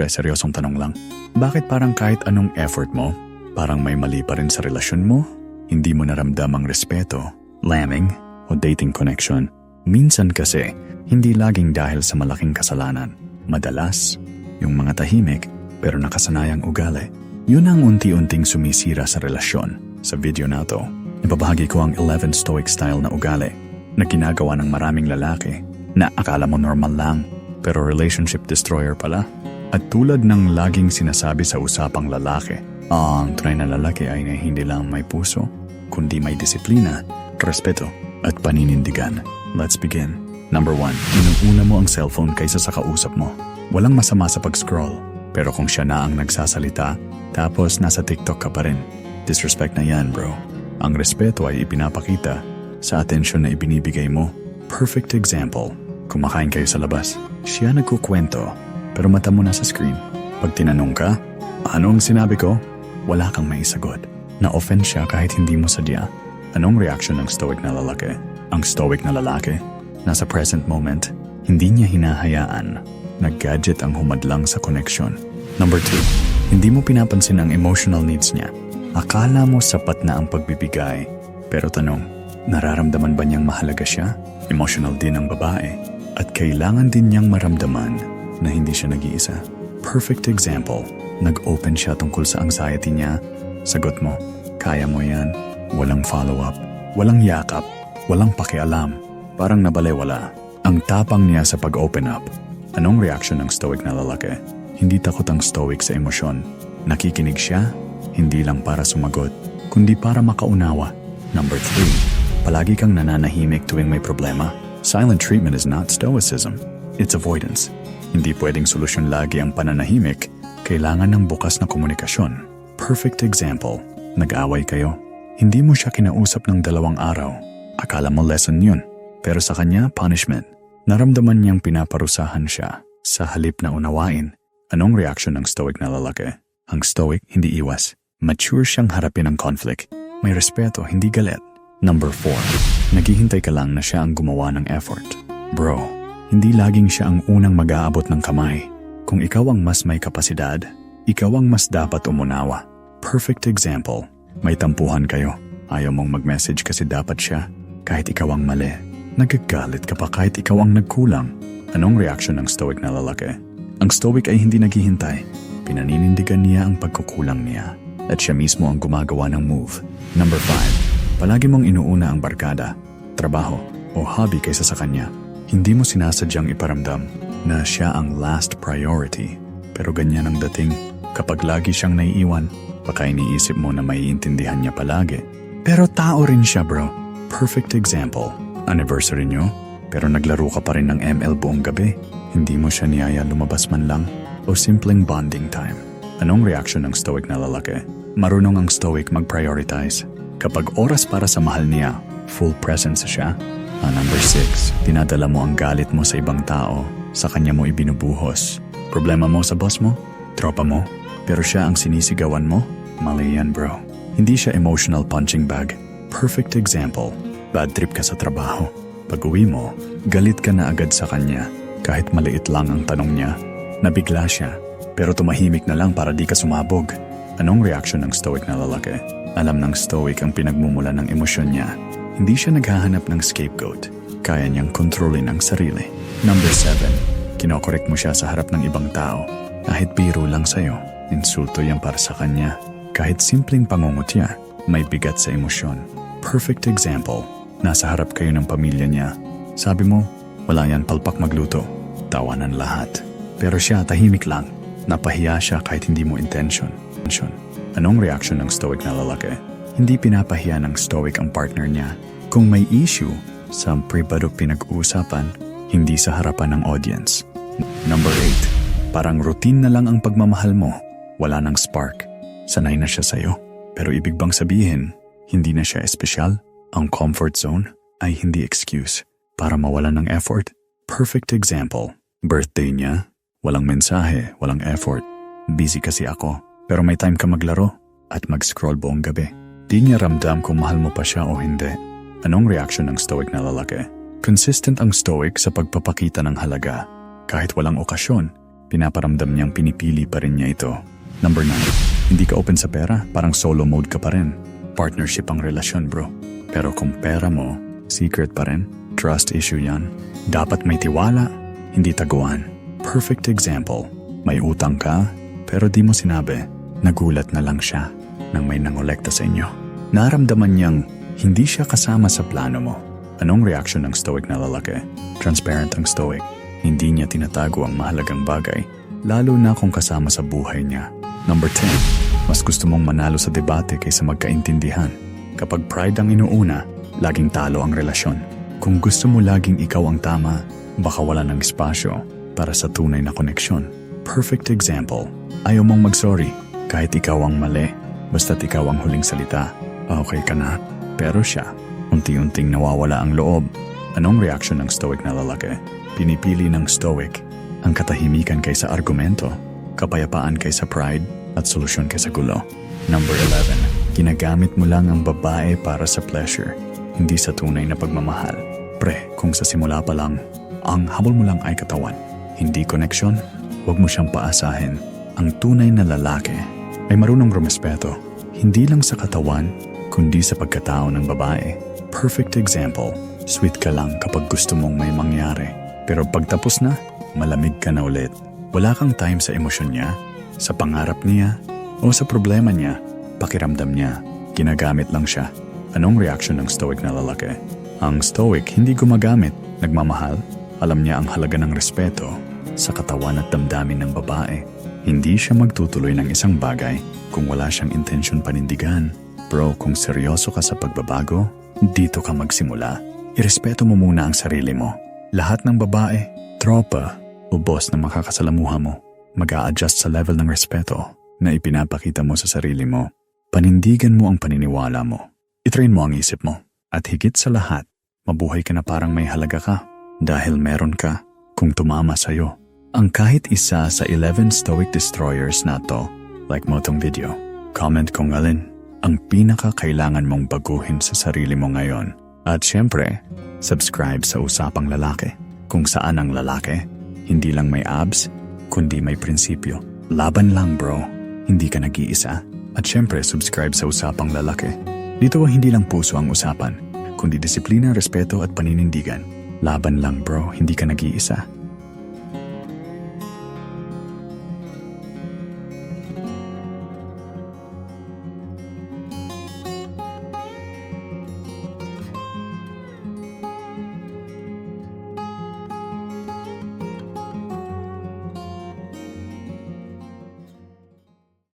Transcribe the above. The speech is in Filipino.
Pre, seryosong tanong lang. Bakit parang kahit anong effort mo, parang may mali pa rin sa relasyon mo? Hindi mo naramdam ang respeto, lambing, o dating connection. Minsan kasi, hindi laging dahil sa malaking kasalanan. Madalas, yung mga tahimik pero nakasanayang ugali. Yun ang unti-unting sumisira sa relasyon. Sa video na to, ibabahagi ko ang 11 stoic style na ugali na ginagawa ng maraming lalaki na akala mo normal lang pero relationship destroyer pala. At tulad ng laging sinasabi sa usapang lalaki, ang tunay na lalaki ay hindi lang may puso, kundi may disiplina, respeto, at paninindigan. Let's begin. Number 1. Inuuna mo ang cellphone kaysa sa kausap mo. Walang masama sa pag-scroll, pero kung siya na ang nagsasalita, tapos nasa TikTok ka pa rin, disrespect na yan bro. Ang respeto ay ipinapakita sa atensyon na ibinibigay mo. Perfect example. Kumakain kayo sa labas. Siya nagkukwento, pero mata mo nasa screen. Pag tinanong ka, ano ang sinabi ko? Wala kang maisagot. Na-offend siya kahit hindi mo sadya. Anong reaction ng stoic na lalaki? Ang stoic na lalaki, nasa present moment, hindi niya hinahayaan na gadget ang humadlang sa connection. Number 2, hindi mo pinapansin ang emotional needs niya. Akala mo sapat na ang pagbibigay. Pero tanong, nararamdaman ba niyang mahalaga siya? Emotional din ang babae. At kailangan din niyang maramdaman na hindi siya nag-iisa. Perfect example, nag-open siya tungkol sa anxiety niya. Sagot mo, kaya mo yan. Walang follow-up, walang yakap, walang pakialam. Parang nabalewala. Ang tapang niya sa pag-open up. Anong reaction ng stoic na lalaki? Hindi takot ang stoic sa emosyon. Nakikinig siya, hindi lang para sumagot, kundi para makaunawa. Number 3. Palagi kang nananahimik tuwing may problema. Silent treatment is not stoicism. It's avoidance. Hindi pwedeng solusyon lagi ang pananahimik. Kailangan ng bukas na komunikasyon. Perfect example. Nag-away kayo. Hindi mo siya kinausap ng dalawang araw. Akala mo lesson yun. Pero sa kanya, punishment. Naramdaman niyang pinaparusahan siya. Sa halip na unawain, anong reaction ng stoic na lalaki? Ang stoic, hindi iwas. Mature siyang harapin ang conflict. May respeto, hindi galit. Number 4. Naghihintay ka lang na siya ang gumawa ng effort. Bro, hindi laging siya ang unang mag-aabot ng kamay. Kung ikaw ang mas may kapasidad, ikaw ang mas dapat umunawa. Perfect example. May tampuhan kayo. Ayaw mong mag-message kasi dapat siya. Kahit ikaw ang mali. Nagagalit ka pa kahit ikaw ang nagkulang. Anong reaction ng stoic na lalaki? Ang stoic ay hindi naghihintay. Pinaninindigan niya ang pagkukulang niya. At siya mismo ang gumagawa ng move. Number 5. Palagi mong inuuna ang barkada, trabaho, o hobby kaysa sa kanya. Hindi mo sinasadyang iparamdam na siya ang last priority. Pero ganyan ang dating. Kapag lagi siyang naiiwan, baka iniisip mo na maiintindihan niya palagi. Pero tao rin siya bro. Perfect example. Anniversary niyo, pero naglaro ka pa rin ng ML buong gabi. Hindi mo siya niyaya lumabas man lang o simpleng bonding time. Anong reaction ng stoic na lalaki? Marunong ang stoic mag-prioritize. Kapag oras para sa mahal niya, full presence siya. Ah, number 6, dinadala mo ang galit mo sa ibang tao, sa kanya mo ibinubuhos. Problema mo sa boss mo? Tropa mo? Pero siya ang sinisigawan mo? Mali yan bro. Hindi siya emotional punching bag. Perfect example. Bad trip ka sa trabaho. Pag uwi mo, galit ka na agad sa kanya. Kahit maliit lang ang tanong niya. Nabigla siya, pero tumahimik na lang para di ka sumabog. Anong reaction ng stoic na lalaki? Alam ng stoic ang pinagmumula ng emosyon niya. Hindi siya naghahanap ng scapegoat. Kaya niyang kontrolin ang sarili. Number 7. Kinokorek mo siya sa harap ng ibang tao. Kahit biro lang sa'yo, insulto yan para sa kanya. Kahit simpleng pangungutya, may bigat sa emosyon. Perfect example. Nasa harap kayo ng pamilya niya. Sabi mo, wala yan palpak magluto. Tawanan lahat. Pero siya tahimik lang. Napahiya siya kahit hindi mo intention. Anong reaction ng stoic na lalaki? Hindi pinapahiya ng stoic ang partner niya. Kung may issue, sa privado pinag-uusapan, hindi sa harapan ng audience. Number 8. Parang routine na lang ang pagmamahal mo. Wala nang spark. Sanay na siya sa'yo. Pero ibig bang sabihin, hindi na siya espesyal? Ang comfort zone ay hindi excuse para mawalan ng effort. Perfect example. Birthday niya, walang mensahe, walang effort. Busy kasi ako, pero may time ka maglaro at mag-scroll buong gabi. Di niya ramdam kung mahal mo pa siya o hindi. Anong reaction ng stoic na lalaki? Consistent ang stoic sa pagpapakita ng halaga. Kahit walang okasyon, pinaparamdam niyang pinipili pa rin niya ito. Number 9. Hindi ka open sa pera, parang solo mode ka pa rin. Partnership ang relasyon bro. Pero kung pera mo, secret pa rin. Trust issue yan. Dapat may tiwala, hindi taguan. Perfect example. May utang ka, pero di mo sinabi. Nagulat na lang siya nang may nangolekta sa inyo. Naramdaman niyang hindi siya kasama sa plano mo. Anong reaksyon ng stoic na lalaki? Transparent ang stoic. Hindi niya tinatago ang mahalagang bagay, lalo na kung kasama sa buhay niya. Number 10. Mas gusto mong manalo sa debate kaysa magkaintindihan. Kapag pride ang inuuna, laging talo ang relasyon. Kung gusto mo laging ikaw ang tama, baka wala ng espasyo para sa tunay na koneksyon. Perfect example. Ayaw mong mag-sorry kahit ikaw ang mali. Basta't ikaw ang huling salita. Okay ka na. Pero siya, unti-unting nawawala ang loob. Anong reaksyon ng stoic na lalaki? Pinipili ng stoic ang katahimikan kaysa argumento, kapayapaan kaysa pride, at solusyon kaysa gulo. Number 11. Ginagamit mo lang ang babae para sa pleasure, hindi sa tunay na pagmamahal. Pre, kung sa simula pa lang, ang habol mo lang ay katawan, hindi koneksyon, huwag mo siyang paasahin. Ang tunay na lalaki ay marunong rumespeto, hindi lang sa katawan, kundi sa pagkatao ng babae. Perfect example, sweet ka lang kapag gusto mong may mangyari. Pero pagtapos na, malamig ka na ulit. Wala kang time sa emosyon niya, sa pangarap niya, o sa problema niya. Pakiramdam niya, ginagamit lang siya. Anong reaksyon ng stoic na lalaki? Ang stoic hindi gumagamit, nagmamahal. Alam niya ang halaga ng respeto sa katawan at damdamin ng babae. Hindi siya magtutuloy ng isang bagay kung wala siyang intensyon panindigan. Bro, kung seryoso ka sa pagbabago, dito ka magsimula. Irespeto mo muna ang sarili mo. Lahat ng babae, tropa, o boss na makakasalamuha mo, mag adjust sa level ng respeto na ipinapakita mo sa sarili mo. Panindigan mo ang paniniwala mo. Itrain mo ang isip mo. At higit sa lahat, mabuhay ka na parang may halaga ka dahil meron ka kung tumama sa'yo. Ang kahit isa sa 11 stoic destroyers na to, like mo tong video, comment kung alin ang pinaka-kailangan mong baguhin sa sarili mo ngayon. At syempre, subscribe sa Usapang Lalaki kung saan ang lalaki hindi lang may abs, kundi may prinsipyo. Laban lang bro, hindi ka nag-iisa. At syempre, subscribe sa Usapang Lalaki. Dito hindi lang puso ang usapan, kundi disiplina, respeto at paninindigan. Laban lang bro, hindi ka nag-iisa.